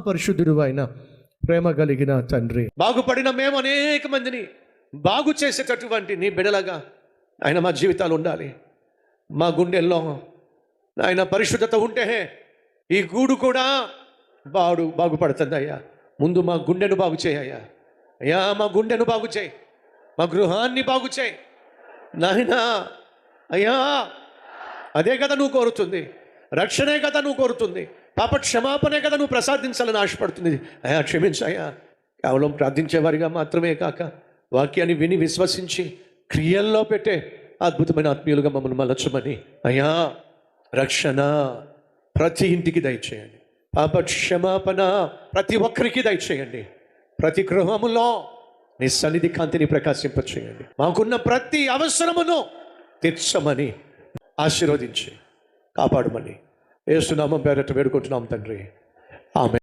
మహాపరిశుద్ధుడు అయిన ప్రేమ కలిగిన తండ్రి. బాగుపడిన మేము అనేక మందిని బాగు చేసేటటువంటి నీ బిడలగా ఆయన మా జీవితాలు ఉండాలి. మా గుండెల్లో ఆయన పరిశుద్ధత ఉంటే ఈ గూడు కూడా బాడు బాగుపడుతుంది అయ్యా ముందు మా గుండెను బాగు చేయ్యా అయ్యా మా గుండెను బాగు చేయి. మా గృహాన్ని బాగు చేయి. నాయనా అయ్యా అదే కదా నువ్వు కోరుతుంది. రక్షణే కదా నువ్వు కోరుతుంది. పాప క్షమాపణే కదా నువ్వు ప్రసాదించాలని ఆశపడుతుంది. అయ్యా క్షమించాయా కేవలం ప్రార్థించేవారిగా మాత్రమే కాక వాక్యాన్ని విని విశ్వసించి క్రియల్లో పెట్టే అద్భుతమైన ఆత్మీయులుగా మమ్మల్ని మలచమని. అయ్యా రక్షణ ప్రతి ఇంటికి దయచేయండి. పాప క్షమాపణ ప్రతి ఒక్కరికి దయచేయండి. ప్రతి గృహములో నీ సన్నిధి కాంతిని ప్రకాశింపచేయండి. మాకున్న ప్రతి అవసరమును తీర్చమని ఆశీర్వదించి కాపాడమని ఏసునామం పేరట వేడుకుంటున్నాం తండ్రి. ఆమె